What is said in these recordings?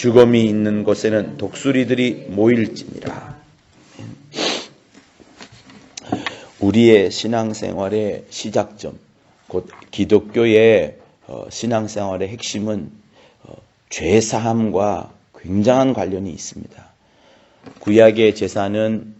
죽음이 있는 곳에는 독수리들이 모일지니라. 우리의 신앙생활의 시작점, 곧 기독교의 어, 신앙생활의 핵심은 어, 죄사함과 굉장한 관련이 있습니다. 구약의 제사는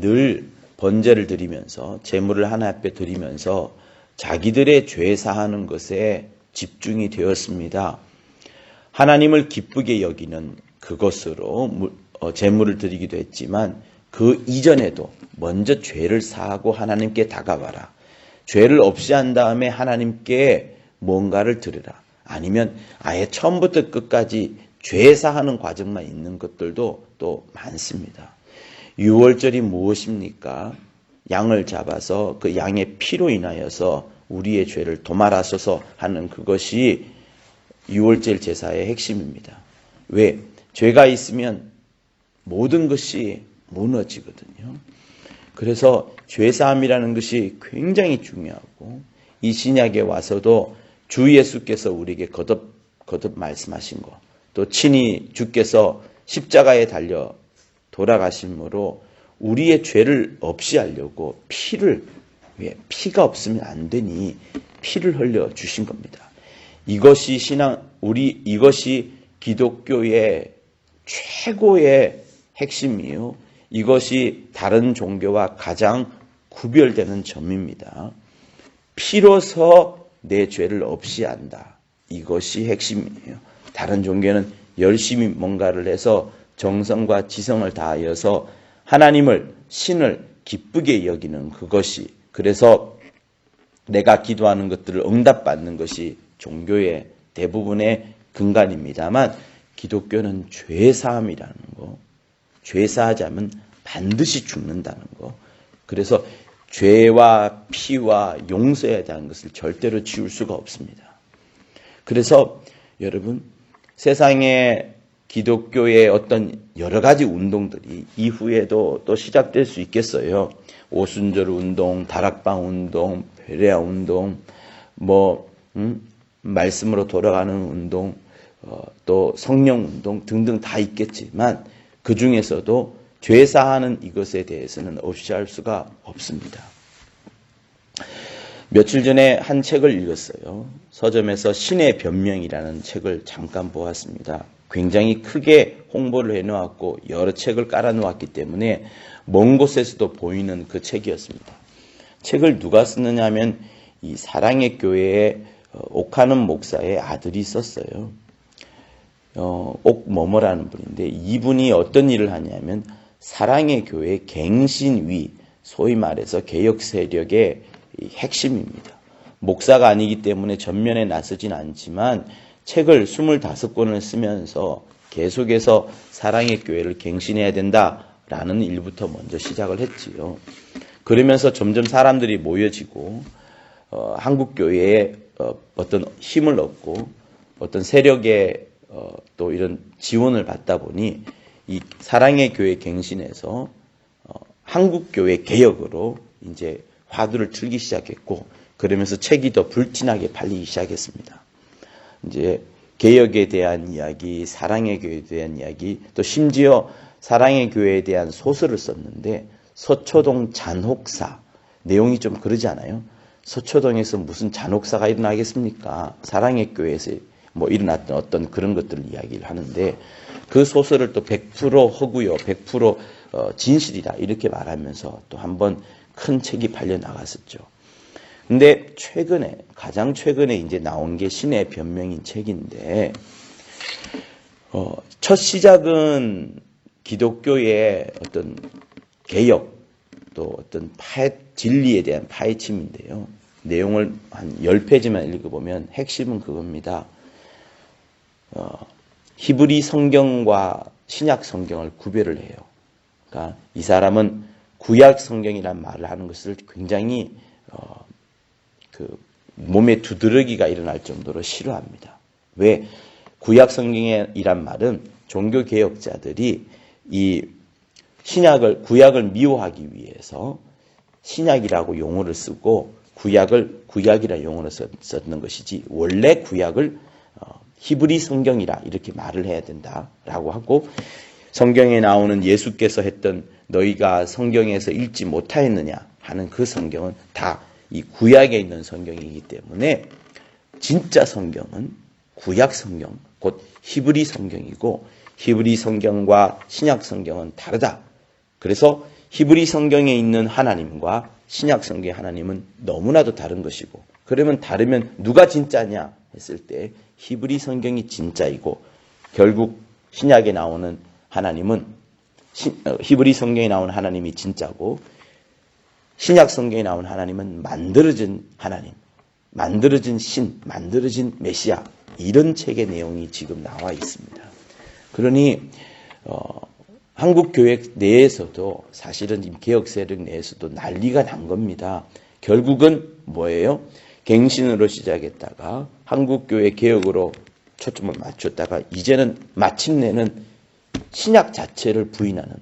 늘 번제를 드리면서 제물을 하나 앞에 드리면서 자기들의 죄 사하는 것에 집중이 되었습니다. 하나님을 기쁘게 여기는 그것으로 무- 어, 드리기도 했지만 그 이전에도 먼저 죄를 사하고 하나님께 다가와라. 죄를 없이 한 다음에 하나님께 뭔가를 드리라. 아니면 아예 처음부터 끝까지 죄 사하는 과정만 있는 것들도 또 많습니다. 유월절이 무엇입니까? 양을 잡아서 그 양의 피로 인하여서 우리의 죄를 도말하소서 하는 그것이 유월절 제사의 핵심입니다. 왜? 죄가 있으면 모든 것이 무너지거든요. 그래서 죄사함이라는 것이 굉장히 중요하고 이 신약에 와서도 주 예수께서 우리에게 거듭 거듭 말씀하신 것, 또 친히 주께서 십자가에 달려 돌아가심으로 우리의 죄를 없이 하려고 피를 왜 피가 없으면 안 되니 피를 흘려 주신 겁니다. 이것이 신앙 우리 이것이 기독교의 최고의 핵심이요. 이것이 다른 종교와 가장 구별되는 점입니다. 피로서 내 죄를 없이 한다. 이것이 핵심이에요. 다른 종교는 열심히 뭔가를 해서 정성과 지성을 다하여서 하나님을 신을 기쁘게 여기는 그것이 그래서 내가 기도하는 것들을 응답받는 것이 종교의 대부분의 근간입니다만 기독교는 죄 사함이라는 거, 죄 사하자면 반드시 죽는다는 거. 그래서 죄와 피와 용서에 대한 것을 절대로 지울 수가 없습니다. 그래서 여러분 세상에 기독교의 어떤 여러 가지 운동들이 이후에도 또 시작될 수 있겠어요. 오순절 운동, 다락방 운동, 베레아 운동, 뭐 음? 말씀으로 돌아가는 운동, 어, 또 성령 운동 등등 다 있겠지만 그 중에서도 죄 사하는 이것에 대해서는 없이 할 수가 없습니다. 며칠 전에 한 책을 읽었어요. 서점에서 신의 변명이라는 책을 잠깐 보았습니다. 굉장히 크게 홍보를 해놓았고 여러 책을 깔아놓았기 때문에 먼 곳에서도 보이는 그 책이었습니다. 책을 누가 쓰느냐 하면 이 사랑의 교회의 어, 옥하는 목사의 아들이 썼어요. 어, 옥머머라는 분인데 이분이 어떤 일을 하냐면 사랑의 교회 갱신위 소위 말해서 개혁 세력의 이 핵심입니다. 목사가 아니기 때문에 전면에 나서진 않지만 책을 25권을 쓰면서 계속해서 사랑의 교회를 갱신해야 된다라는 일부터 먼저 시작을 했지요. 그러면서 점점 사람들이 모여지고 어, 한국 교회에 어, 어떤 힘을 얻고 어떤 세력의 어, 또 이런 지원을 받다 보니 이 사랑의 교회 갱신에서 어, 한국 교회 개혁으로 이제 화두를 틀기 시작했고 그러면서 책이 더 불진하게 팔리기 시작했습니다. 이제 개혁에 대한 이야기, 사랑의 교회에 대한 이야기, 또 심지어 사랑의 교회에 대한 소설을 썼는데 서초동 잔혹사 내용이 좀 그러지 않아요? 서초동에서 무슨 잔혹사가 일어나겠습니까? 사랑의 교회에서 뭐 일어났던 어떤 그런 것들을 이야기를 하는데 그 소설을 또 100% 허구요, 100% 어, 진실이다 이렇게 말하면서 또 한 번 큰 책이 팔려 나갔었죠. 근데 최근에 가장 최근에 이제 나온 게 신의 변명인 책인데 어, 첫 시작은 기독교의 어떤 개혁 또 어떤 파 진리에 대한 파헤침인데요. 내용을 한 10페이지만 읽어보면 핵심은 그겁니다. 어, 히브리 성경과 신약 성경을 구별을 해요. 그러니까 이 사람은 구약 성경이란 말을 하는 것을 굉장히 어, 그 몸에 두드러기가 일어날 정도로 싫어합니다. 왜 구약 성경이란 말은 종교 개혁자들이 이 신약을 구약을 미워하기 위해서 신약이라고 용어를 쓰고 구약을 구약이라 용어를 썼, 는 것이지 원래 구약을 어, 히브리 성경이라 이렇게 말을 해야 된다라고 하고 성경에 나오는 예수께서 했던 너희가 성경에서 읽지 못하였느냐 하는 그 성경은 다 이 구약에 있는 성경이기 때문에 진짜 성경은 구약 성경 곧 히브리 성경이고 히브리 성경과 신약 성경은 다르다. 그래서 히브리 성경에 있는 하나님과 신약 성경의 하나님은 너무나도 다른 것이고 그러면 다르면 누가 진짜냐 했을 때 히브리 성경이 진짜이고 결국 신약에 나오는 하나님은 시, 어, 히브리 성경에 나오는 하나님이 진짜고 신약 성경에 나온 하나님은 만들어진 하나님, 만들어진 신, 만들어진 메시아 이런 책의 내용이 지금 나와 있습니다. 그러니 어, 한국 교회 내에서도 사실은 개혁 세력 내에서도 난리가 난 겁니다. 결국은 뭐예요? 갱신으로 시작했다가 한국 교회 개혁으로 초점을 맞췄다가 이제는 마침내는 신약 자체를 부인하는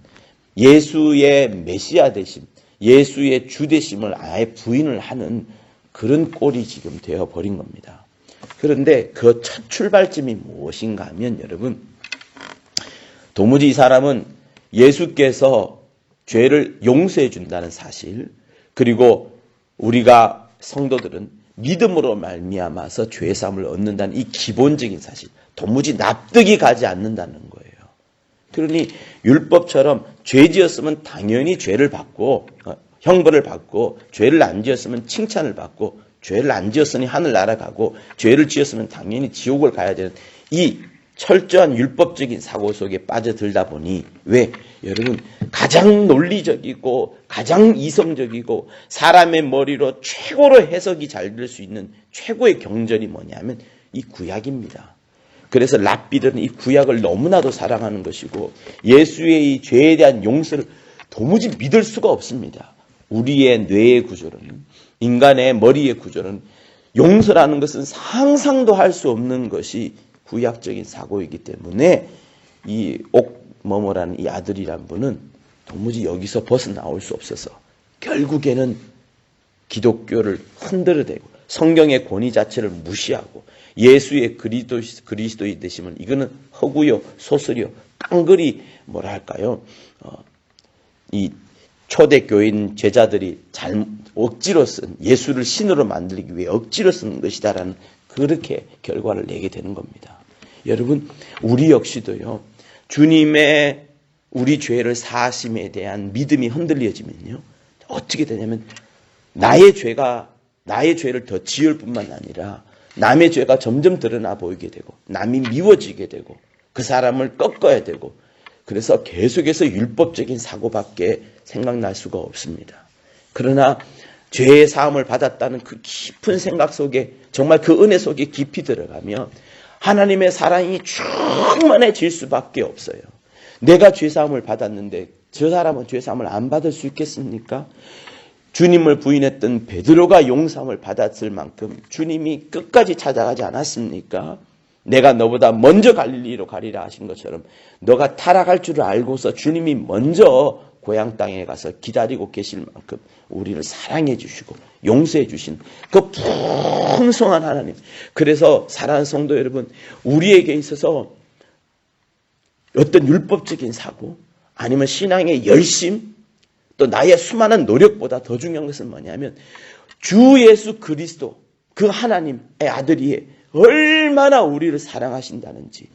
예수의 메시아 되심, 예수의 주 되심을 아예 부인을 하는 그런 꼴이 지금 되어 버린 겁니다. 그런데 그 첫 출발점이 무엇인가 하면 여러분 도무지 이 사람은 예수께서 죄를 용서해 준다는 사실 그리고 우리가 성도들은 믿음으로 말미암아서 죄 사함을 얻는다는 이 기본적인 사실 도무지 납득이 가지 않는다는 거예요. 그러니 율법처럼 죄 지었으면 당연히 죄를 받고 어, 형벌을 받고 죄를 안 지었으면 칭찬을 받고 죄를 안 지었으니 하늘 날아가고 죄를 지었으면 당연히 지옥을 가야 되는 이 철저한 율법적인 사고 속에 빠져들다 보니 왜 여러분 가장 논리적이고 가장 이성적이고 사람의 머리로 최고로 해석이 잘 될 수 있는 최고의 경전이 뭐냐면 이 구약입니다. 그래서 랍비들은 이 구약을 너무나도 사랑하는 것이고 예수의 이 죄에 대한 용서를 도무지 믿을 수가 없습니다. 우리의 뇌의 구조는 인간의 머리의 구조는 용서라는 것은 상상도 할 수 없는 것이 구약적인 사고이기 때문에 이 옥머머라는 이 아들이란 분은 도무지 여기서 벗어나올 수 없어서 결국에는 기독교를 흔들어대고 성경의 권위 자체를 무시하고 예수의 그리스도, 그리스도의 되심은 이거는 허구요, 소설이요, 깡그리 뭐랄까요? 어, 이 초대 교인 제자들이 잘 억지로 쓴 예수를 신으로 만들기 위해 억지로 쓴 것이다라는 그렇게 결과를 내게 되는 겁니다. 여러분, 우리 역시도요. 주님의 우리 죄를 사심에 대한 믿음이 흔들려지면요. 어떻게 되냐면 나의 죄가 나의 죄를 더 지을 뿐만 아니라 남의 죄가 점점 드러나 보이게 되고 남이 미워지게 되고 그 사람을 꺾어야 되고 그래서 계속해서 율법적인 사고밖에 생각날 수가 없습니다. 그러나 죄의 사함을 받았다는 그 깊은 생각 속에 정말 그 은혜 속에 깊이 들어가면 하나님의 사랑이 충만해질 수밖에 없어요. 내가 죄 사함을 받았는데 저 사람은 죄 사함을 안 받을 수 있겠습니까? 주님을 부인했던 베드로가 용서함을 받았을 만큼 주님이 끝까지 찾아가지 않았습니까? 내가 너보다 먼저 갈릴리로 가리라 하신 것처럼 너가 타락할 줄을 알고서 주님이 먼저 고향 땅에 가서 기다리고 계실 만큼 우리를 사랑해 주시고 용서해 주신 그 풍성한 하나님. 그래서 사랑하는 성도 여러분, 우리에게 있어서 어떤 율법적인 사고 아니면 신앙의 열심 또 나의 수많은 노력보다 더 중요한 것은 뭐냐면 주 예수 그리스도 그 하나님의 아들이 얼마나 우리를 사랑하신다는지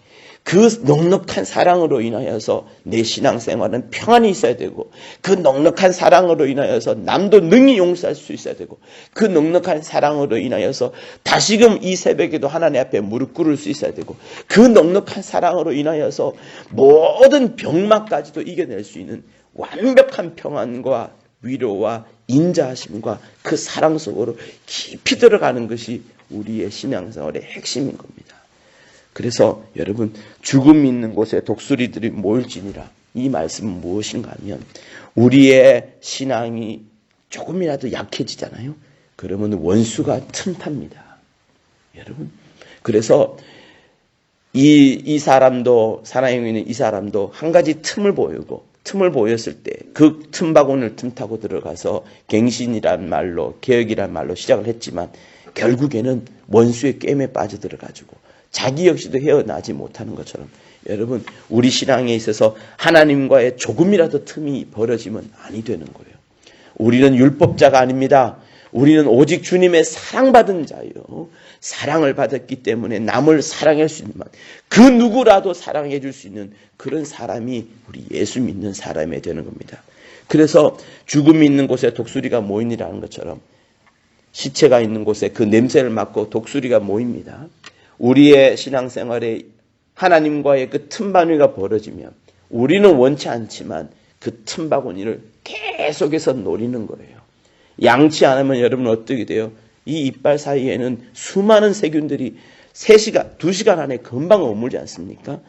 그 넉넉한 사랑으로 인하여서 내 신앙생활은 평안이 있어야 되고 그 넉넉한 사랑으로 인하여서 남도 능히 용서할 수 있어야 되고 그 넉넉한 사랑으로 인하여서 다시금 이 새벽에도 하나님 앞에 무릎 꿇을 수 있어야 되고 그 넉넉한 사랑으로 인하여서 모든 병마까지도 이겨낼 수 있는 완벽한 평안과 위로와 인자하심과 그 사랑 속으로 깊이 들어가는 것이 우리의 신앙생활의 핵심인 겁니다. 그래서 여러분 죽음 있는 곳에 독수리들이 모일지니라 이 말씀은 무엇인가 하면 우리의 신앙이 조금이라도 약해지잖아요. 그러면 원수가 틈탑니다. 여러분 그래서 이, 이 사람도 있는 이 사람도 한 가지 틈을 보이고 틈을 보였을 때 그 틈바구니를 틈타고 들어가서 갱신이란 말로 개혁이란 말로 시작을 했지만 결국에는 원수의 꿰매 빠져들어 가지고 자기 역시도 헤어나지 못하는 것처럼 여러분 우리 신앙에 있어서 하나님과의 조금이라도 틈이 벌어지면 아니 되는 거예요. 우리는 율법자가 아닙니다. 우리는 오직 주님의 사랑받은 자요. 사랑을 받았기 때문에 남을 사랑할 수 있는 만, 그 누구라도 사랑해 줄 수 있는 그런 사람이 우리 예수 믿는 사람이 되는 겁니다. 그래서 죽음이 있는 곳에 독수리가 모이니라는 것처럼 시체가 있는 곳에 그 냄새를 맡고 독수리가 모입니다. 우리의 신앙생활에 하나님과의 그 틈바구니가 벌어지면 우리는 원치 않지만 그 틈바구니를 계속해서 노리는 거예요. 양치 안 하면 여러분 어떻게 돼요? 이 이빨 사이에는 수많은 세균들이 3시간, 2시간 안에 금방 머물지 않습니까?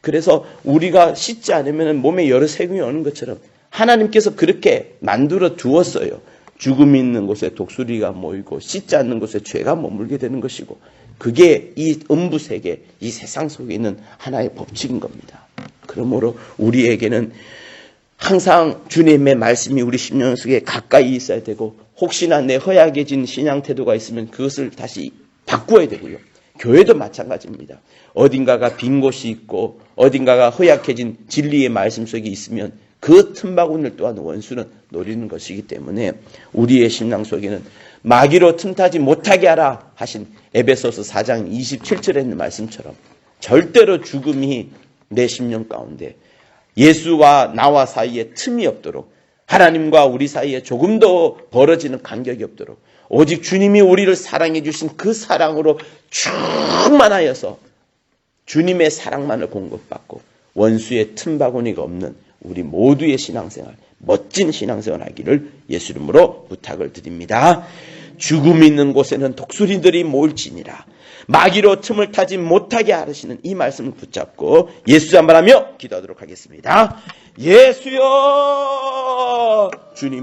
그래서 우리가 씻지 않으면 몸에 여러 세균이 오는 것처럼 하나님께서 그렇게 만들어 두었어요. 죽음이 있는 곳에 독수리가 모이고 씻지 않는 곳에 죄가 머물게 되는 것이고 그게 이 음부 세계, 이 세상 속에 있는 하나의 법칙인 겁니다. 그러므로 우리에게는 항상 주님의 말씀이 우리 심령 속에 가까이 있어야 되고 혹시나 내 허약해진 신앙 태도가 있으면 그것을 다시 바꾸어야 되고요. 교회도 마찬가지입니다. 어딘가가 빈 곳이 있고 어딘가가 허약해진 진리의 말씀 속에 있으면 그 틈바구니를 또한 원수는 노리는 것이기 때문에 우리의 심령 속에는 마귀로 틈타지 못하게 하라 하신 에베소서 4장 27절에 있는 말씀처럼 절대로 죽음이 내 심령 가운데 예수와 나와 사이에 틈이 없도록 하나님과 우리 사이에 조금 더 벌어지는 간격이 없도록 오직 주님이 우리를 사랑해 주신 그 사랑으로 충만하여서 주님의 사랑만을 공급받고 원수의 틈바구니가 없는 우리 모두의 신앙생활, 멋진 신앙생활 하기를 예수 이름으로 부탁을 드립니다. 죽음 있는 곳에는 독수리들이 모일지니라. 마귀로 틈을 타지 못하게 하시는 이 말씀을 붙잡고 예수 한말하며 기도하도록 하겠습니다. 예수여 주님